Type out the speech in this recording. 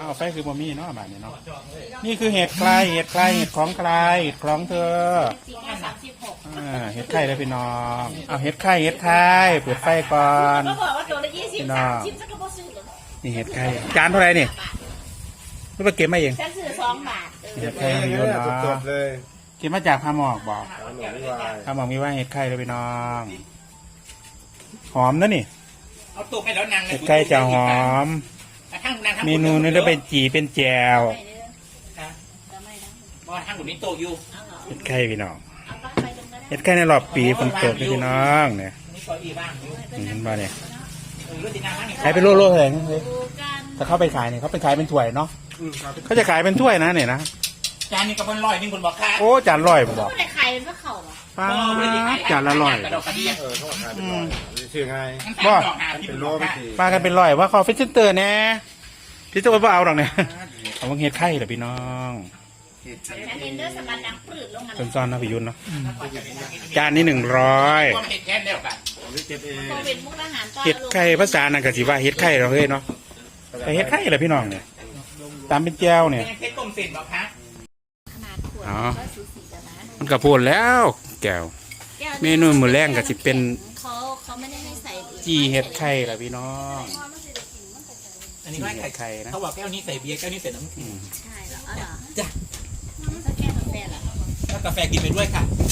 อ้าวไฟคือบ่มีเนาะบาดนี้เนาะนี่คือเห็ดใครเห็ดใครเห็ดของใครเห็ดของเธอสี่ห้าสามสิบหกอ่าเห็ดไข่เลยพี่น้องเอาเห็ดไข่เห็ดไข่เปิดไฟก่อนก็บอกว่าตัวละยี่สิบสามสิบสักกระบอกซื้อเหรอนี่เห็ดไข่จานเท่าไหร่นี่ไม่ไปเก็บมาเองฉันซื้อสองบาทเออเห็ดไข่มีอยู่เนาสดะๆเลยเก็บมาจากพาหมอกบอกขนมวายพาหมอกมีว่าเห็ดไข่เลยพี่น้องหอมนะนี่เอาตัวไปแล้วนางเห็ดไข่จะหอมทั้งนางทั้ง เมนูนี้จะเป็นจีเป็นแจวไม่เด้อจะไม่นะบอทั้งหมดนี้โตอยู่เอาเหรอเห็ดไข่พี่น้องเอาตั้งไปตรงนั้นเห็ดไข่ในรอบปีฝนตกนี่พี่น้องเนี่ยนี่ก็อีบ้างอยู่อืมบ้าเนี่ยเออรถติดนางทั้งนี้ขายเป็นโลๆเลยนะเฮ้ยดูกันถ้าเข้าไปขายเนี่ยเขาไปขายเป็นถ้วยเนาะเขาจะขายเป็นถ้วยนะเนี่ยนะจานนี้ก็เป็นร้อยนึงคนบอกค่ะโอ้จานร้อยบอกผู้ใดขายเป็นพระเขาเหรอป้าดจานละร้อยกระดกกระเดียเออเขาขายเป็นร้อยนี่ชื่อไงบ่ดอกหาที่เป็เป็นนโลโลไม่ไม่สี่มากันเป็นร้อยว่าคอฟิชเชนเตอร์แน่ พี่จะว่าเอาหรอกเนี่ยเอามาเห็ดไข่เหรอพี่น้องฉันเห็นเด้อสมันดังปลื้ดลงมาจนซ้อนนะพี่ยุนเนาะจานนี้หนึ่งร้อยก็เห็ดแค่เดียวกันผมนี่เก็บเองโควิดมุกอาหารตอนเห็ดไข่ภาษานังกะสิว่าเห็ดไข่เราเฮ้ยเนาะแต่เห็ดไข่เหรอพี่น้องเนี่ยตามเป็นแก้วเนี่ยเห็ดต้มเส้นบอกค่ะขนาดขวดอ๋อก็สูสีกันนะมันกระพูดแล้วแก้วแก้วเมนูมื้อแรงก็สิเป็นเขาเขาไม่ได้ให้ใส่จีเห็ดไข่เหรอพี่น้อง อันนี้ว่าเห็ดไข่นะเขาบอกแก้วนี้ใส่เบียร์แก้วนี้ใส่น้ำอืมใช่เหรออ๋อเหรอจ้ะถ้าแก้วกาแฟเหรอแล้วกาแฟกินไปด้วยค่ะอ